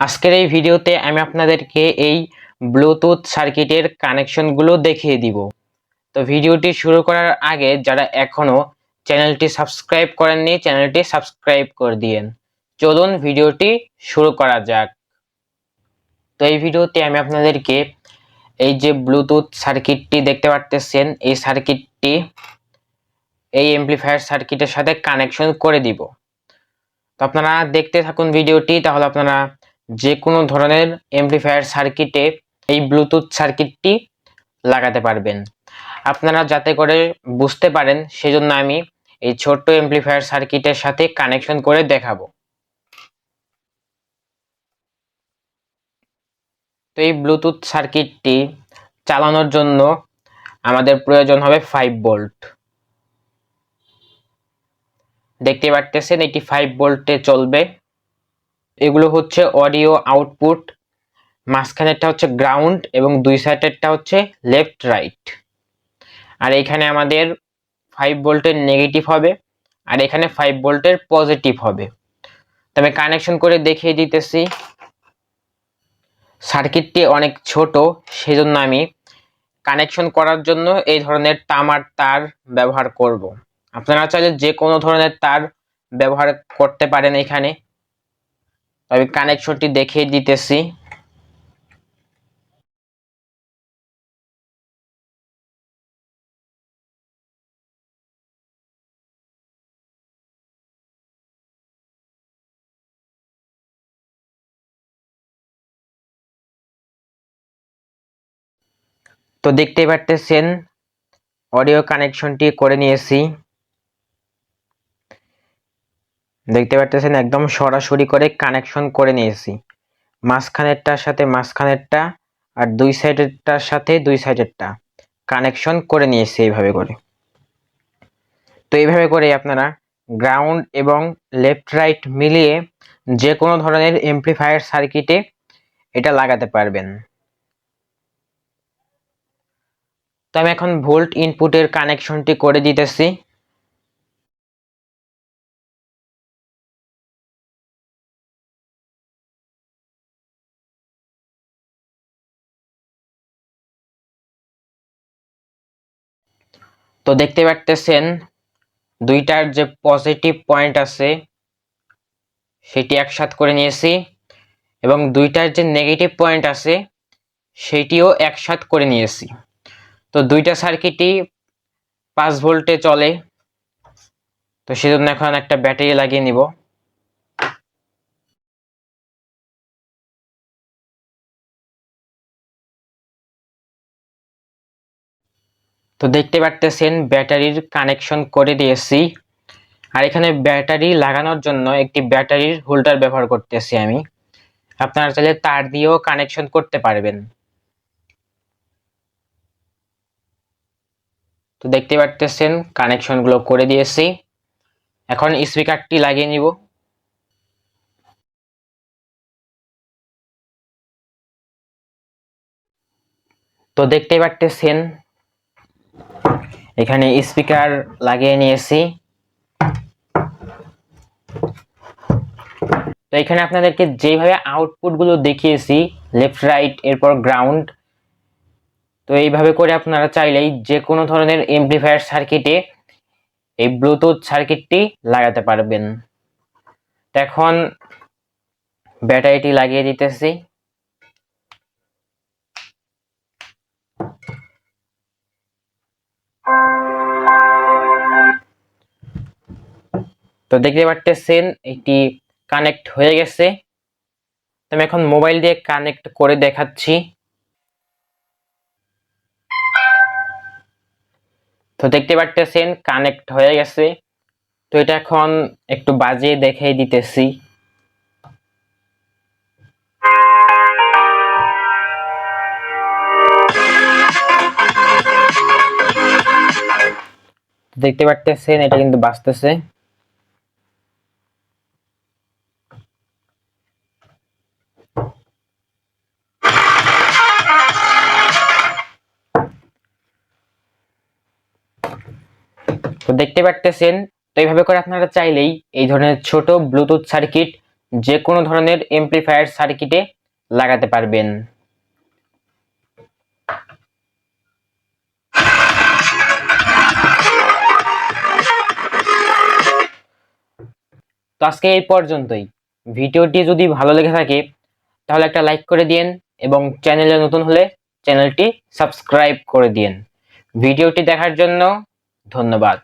আজকের এই ভিডিওতে আমি আপনাদেরকে এই ব্লুটুথ সার্কিটের কানেকশনগুলো দেখিয়ে দিব। তো ভিডিওটি শুরু করার আগে যারা এখনও চ্যানেলটি সাবস্ক্রাইব করেননি, চ্যানেলটি সাবস্ক্রাইব করে দিয়েন। চলুন ভিডিওটি শুরু করা যাক। তো এই ভিডিওতে আমি আপনাদেরকে এই যে ব্লুটুথ সার্কিটটি দেখতে পারতেছেন, এই সার্কিটটি এই এমপ্লিফায়ার সার্কিটের সাথে কানেকশন করে দিব। তো আপনারা দেখতে থাকুন ভিডিওটি, তাহলে আপনারা যে কোনো ধরনের এমপ্লিফায়ার সার্কিটে এই ব্লুটুথ সার্কিটটি লাগাতে পারবেন। আপনারা যাতে করে বুঝতে পারেন, সেজন্য আমি এই ছোট্ট এমপ্লিফায়ার সার্কিটের সাথে কানেকশন করে দেখাবো। তো এই ব্লুটুথ সার্কিটটি চালানোর জন্য আমাদের প্রয়োজন হবে ফাইভ ভোল্ট দেখতে পারতেছেন, এটি ফাইভ ভোল্টে চলবে। এগুলো হচ্ছে অডিও আউটপুট মাঝখানেরটা হচ্ছে গ্রাউন্ড এবং দুই সাইডেরটা হচ্ছে লেফট রাইট আর এখানে আমাদের ফাইভ ভোল্টের নেগেটিভ হবে, আর এখানে ফাইভ ভোল্টের পজিটিভ হবে। তবে কানেকশন করে দেখিয়ে দিতেছি। সার্কিটটি অনেক ছোট, সেজন্য আমি কানেকশন করার জন্য এই ধরনের তামার তার ব্যবহার করব। আপনারা চাইলে যে কোনো ধরনের তার ব্যবহার করতে পারেন এখানে। আমি কানেকশনটি দেখিয়ে দিতেছি। তো দেখতেই পারতেছেন অডিও কানেকশনটি করে নিয়েছি। দেখতে পারতেছেন একদম সরাসরি করে কানেকশন করে নিয়েছি। মাঝখানেরটার সাথে মাঝখানেরটা আর দুই সাইডেরটার সাথে দুই সাইডেরটা কানেকশন করে নিয়েছি এইভাবে করে। তো এইভাবে করে আপনারা গ্রাউন্ড এবং লেফট রাইট মিলিয়ে যে কোনো ধরনের এমপ্লিফায়ার সার্কিটে এটা লাগাতে পারবেন। তো আমি এখন ভোল্ট ইনপুটের কানেকশনটি করে দিতেছি। তো দেখতে পারতেছেন, দুইটার যে পজিটিভ পয়েন্ট আছে, সেটি একসাথ করে নিয়েছি এবং দুইটার যে নেগেটিভ পয়েন্ট আছে, সেটিও একসাথ করে নিয়েছি। তো দুইটা সার্কিটই পাঁচ ভোল্টে চলে, তো সেজন্য এখন একটা ব্যাটারি লাগিয়ে নিব। তো দেখতে পারতেছেন ব্যাটারির কানেকশন করে দিয়েছি। আর এখানে ব্যাটারি লাগানোর জন্য একটি ব্যাটারির হোল্ডার ব্যবহার করতেছি আমি। আপনারা চাইলে তার দিয়েও কানেকশন করতে পারবেন। তো দেখতে পারতেছেন কানেকশনগুলো করে দিয়েছি। এখন স্পিকারটি লাগিয়ে নিব। তো দেখতে পারতেছেন এখানে স্পিকার লাগিয়ে নিয়েছি। তো এখানে আপনাদেরকে যেভাবে আউটপুটগুলো দেখিয়েছি লেফট রাইট এরপর গ্রাউন্ড তো এইভাবে করে আপনারা চাইলেই যে কোনো ধরনের এমপ্লিফায়ার সার্কিটে এই ব্লুটুথ সার্কিটটি লাগাতে পারবেন। এখন ব্যাটারিটি লাগিয়ে দিতেছি। তো দেখতে পারতেছেন, এটি কানেক্ট হয়ে গেছে। তো আমি এখন মোবাইল দিয়ে কানেক্ট করে দেখাচ্ছি। তো দেখতে পারতেছেন কানেক্ট হয়ে গেছে। তো এটা এখন একটু বাজিয়ে দেখাই দিতেছি। দেখতে পারতেছেন, এটা কিন্তু বাজতেছে। তো দেখতে পারতেছেন, তো এইভাবে করে আপনারা চাইলেই এই ধরনের ছোট ব্লুটুথ সার্কিট যে কোনো ধরনের এমপ্লিফায়ার সার্কিটে লাগাতে পারবেন। তো আজকে এই পর্যন্তই। ভিডিওটি যদি ভালো লেগে থাকে, তাহলে একটা লাইক করে দিন এবং চ্যানেলে নতুন হলে চ্যানেলটি সাবস্ক্রাইব করে দিন ভিডিওটি দেখার জন্য ধন্যবাদ।